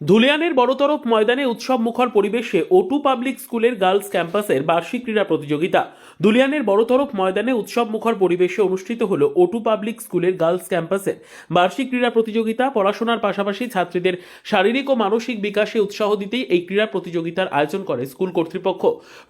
ধুলিয়ানের বড়তরফ ময়দানে উৎসব মুখর পরিবেশে ওটু পাবলিক স্কুলের গার্লস ক্যাম্পাসের বার্ষিক ক্রীড়া প্রতিযোগিতা। ধুলিয়ানের বড়তরফ ময়দানে উৎসব মুখর পরিবেশে অনুষ্ঠিত হল ওটু পাবলিক স্কুলের গার্লস ক্যাম্পাসের বার্ষিক ক্রীড়া প্রতিযোগিতা। পড়াশোনার পাশাপাশি ছাত্রীদের শারীরিক ও মানসিক বিকাশে উৎসাহ দিতেই এই ক্রীড়া প্রতিযোগিতার আয়োজন করে স্কুল কর্তৃপক্ষ।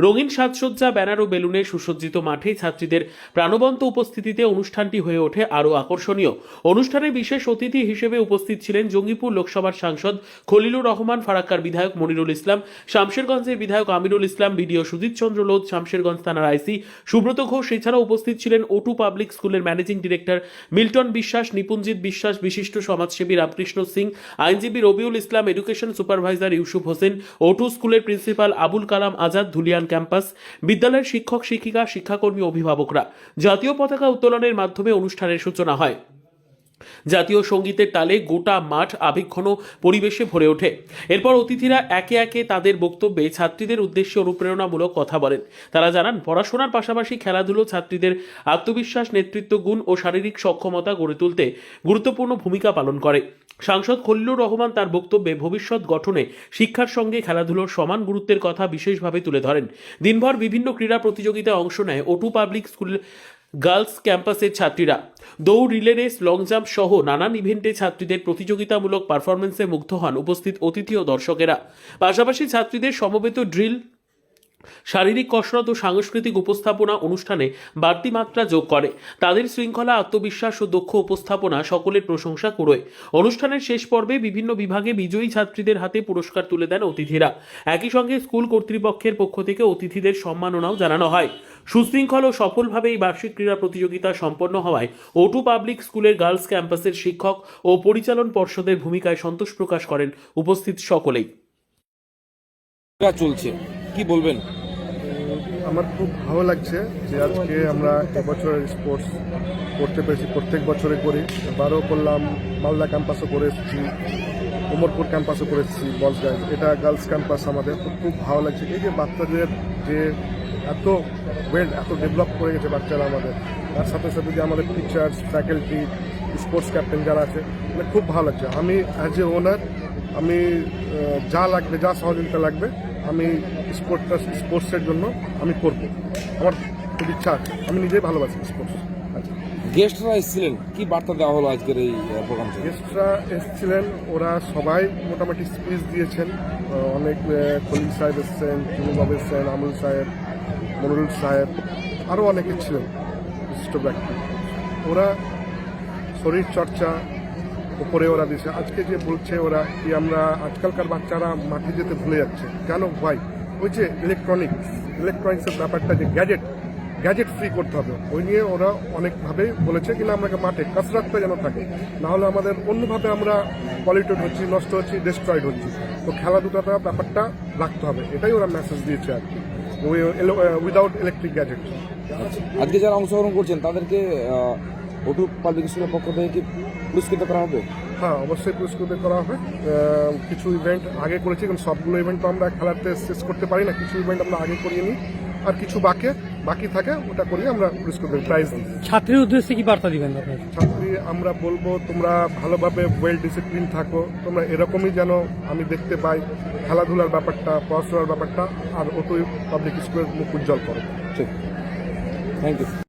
রঙিন সাজসজ্জা, ব্যানার ও বেলুনে সুসজ্জিত মাঠে ছাত্রীদের প্রাণবন্ত উপস্থিতিতে অনুষ্ঠানটি হয়ে ওঠে আরও আকর্ষণীয়। অনুষ্ঠানে বিশেষ অতিথি হিসেবে উপস্থিত ছিলেন জঙ্গিপুর লোকসভার সাংসদ খলিলুর রহমান, ফারাক্কার বিধায়ক মনিরুল ইসলাম, শামশেরগঞ্জের বিধায়ক আমিরুল ইসলাম, বিডিও সুজিত চন্দ্র লোধ, শামশেরগঞ্জ থানার আইসি সুব্রত ঘোষ। এছাড়াও উপস্থিত ছিলেন ওটু পাবলিক স্কুলের managing director Milton Biswas, Nipunjit Biswas, বিশিষ্ট সমাজসেবী রামকৃষ্ণ সিং, আইনজীবী রবিউল ইসলাম এডুকেশন সুপারভাইজার ইউসুফ হোসেন ওটু স্কুলের প্রিন্সিপাল আবুল কালাম আজাদ, ধুলিয়ান ক্যাম্পাস, বিদ্যালয়ের শিক্ষক, শিক্ষিকা, শিক্ষাকর্মী, অভিভাবকরা। জাতীয় পতাকা উত্তোলনের মাধ্যমে অনুষ্ঠানের সূচনা হয়। জাতীয় সঙ্গীতের তালে গোটা মাঠ আবেক্ষণ পরিবেশে ভরে ওঠে। এরপর অতিথিরা একে একে তাদের বক্তব্যে ছাত্রীদের উদ্দেশ্যে অনুপ্রেরণামূলক কথা বলেন। তারা জানান, পড়াশোনার পাশাপাশি খেলাধুলো, ছাত্রীদের আত্মবিশ্বাস, নেতৃত্ব, গুণ ও শারীরিক সক্ষমতা গড়ে তুলতে গুরুত্বপূর্ণ ভূমিকা পালন করে। সাংসদ খলিলুর রহমান তার বক্তব্যে ভবিষ্যৎ গঠনে শিক্ষার সঙ্গে খেলাধুলোর সমান গুরুত্বের কথা বিশেষভাবে তুলে ধরেন। দিনভর বিভিন্ন ক্রীড়া প্রতিযোগিতায় অংশ নেয় ওটু পাবলিক স্কুল গার্লস ক্যাম্পাসের ছাত্রীরা। দৌড়, রিলে রেস, লং জাম্প সহ নানান ইভেন্টে ছাত্রীদের প্রতিযোগিতামূলক পারফরমেন্সে মুগ্ধ হন উপস্থিত অতিথি ও দর্শকেরা। পাশাপাশি ছাত্রীদের সমবেত ড্রিল শারীরিক কসরত ও সাংস্কৃতিক উপস্থাপনা অনুষ্ঠানে বাড়তি মাত্রা যোগ করে। তাদের শৃঙ্খলা, আত্মবিশ্বাস ও দক্ষ উপস্থাপনা সকলের প্রশংসা কুড়োয়। অনুষ্ঠানের শেষ পর্বে বিভিন্ন বিভাগে বিজয়ী ছাত্রীদের হাতে পুরস্কার তুলে দেন অতিথিরা। একই সঙ্গে স্কুল কর্তৃপক্ষের পক্ষ থেকে অতিথিদের সম্মাননাও জানানো হয়। সুশৃঙ্খল ও সফলভাবে এই বার্ষিক ক্রীড়া প্রতিযোগিতা সম্পন্ন হওয়ায় ওটু পাবলিক স্কুলের গার্লস ক্যাম্পাসের শিক্ষক ও পরিচালন পর্ষদের ভূমিকায় সন্তোষ প্রকাশ করেন উপস্থিত সকলেই। চলছে। কি বলবেন? আমার খুব ভালো লাগছে যে আজকে আমরা এবছর স্পোর্টস করতে পেরেছি, প্রত্যেক বছরে করি। এবারও করলাম, মালদা ক্যাম্পাসও করে এসেছি, উমরপুর ক্যাম্পাসও করে এসেছি বলস গাইজ এটা গার্লস ক্যাম্পাস আমাদের। খুব ভালো লাগছে। এই যে বাচ্চাদের যে এত ওয়েল এত ডেভেলপ করে গেছে বাচ্চারা আমাদের, তার সাথে সাথে যে আমাদের টিচার্স ফ্যাকাল্টি স্পোর্টস ক্যাপ্টেন যারা আছে মানে খুব ভালো লাগছে। আমি অ্যাজ এ ওনার আমি যা লাগবে, যা সহযোগিতা লাগবে আমি স্পোর্টটা স্পোর্টসের জন্য আমি করব। আমার খুব ইচ্ছা আছে। আমি নিজেই ভালোবাসি স্পোর্টস গেস্টরা এসেছিলেন। কি বার্তা দেওয়া হলো আজকের এই প্রোগ্রাম থেকে? গেস্টরা এসেছিলেন ওরা সবাই মোটামুটি স্পিচ দিয়েছেন। অনেক খলিল সাহেব এসছেন চুনুবাবু এসছেন আমুল সাহেব মনুরুল সাহেব আরও অনেকে ছিলেন বিশিষ্ট ব্যক্তি। ওরা শরীর চর্চা উপরে ওরা দিছে। আজকে যে বলছে ওরা কি আমরা আজকালকার বাচ্চারা মাঠে যেতে ভুলে যাচ্ছে। কেন? ভাই ওই যে ইলেকট্রনিক্স ইলেকট্রনিক্সের ব্যাপারটা যে গ্যাজেট গ্যাজেট ফ্রি করতে হবে। ওই নিয়ে ওরা অনেকভাবে বলেছে কিনা আমাকে মাঠে, কাসরাতটা যেন থাকে। নাহলে আমাদের অন্যভাবে আমরা পলিউটেড হচ্ছি, নষ্ট হচ্ছি ডিস্ট্রয়েড হচ্ছি। তো খেলাধুলাটা ব্যাপারটা রাখতে হবে। এটাই ওরা মেসেজ দিয়েছে আর কি। উইদাউট ইলেকট্রিক গ্যাজেট আজকে যারা অংশগ্রহণ করছেন, তাদেরকে পক্ষ থেকে কি পুরস্কৃত করা হবে? হ্যাঁ অবশ্যই পুরস্কৃত করা হবে। কিছু ইভেন্ট আগে করেছি কারণ সবগুলো ইভেন্ট তো আমরা খেলাতে শেষ করতে পারি না। কিছু ইভেন্ট আমরা আগে করিয়ে নিই। আর কিছু বাকি বাকি থাকে ওটা করিয়ে আমরা পুরস্কৃত প্রাইজ দিই। ছাত্রীর উদ্দেশ্যে কি বার্তা দিবেন আপনার? ছাত্রী আমরা বলব তোমরা ভালোভাবে ওয়েল ডিসিপ্লিন থাকো। তোমরা এরকমই যেন আমি দেখতে পাই খেলাধুলার ব্যাপারটা পড়াশোনার ব্যাপারটা আর ওটু পাবলিক স্কুলের মুখ উজ্জ্বল করো। ঠিক। Thank you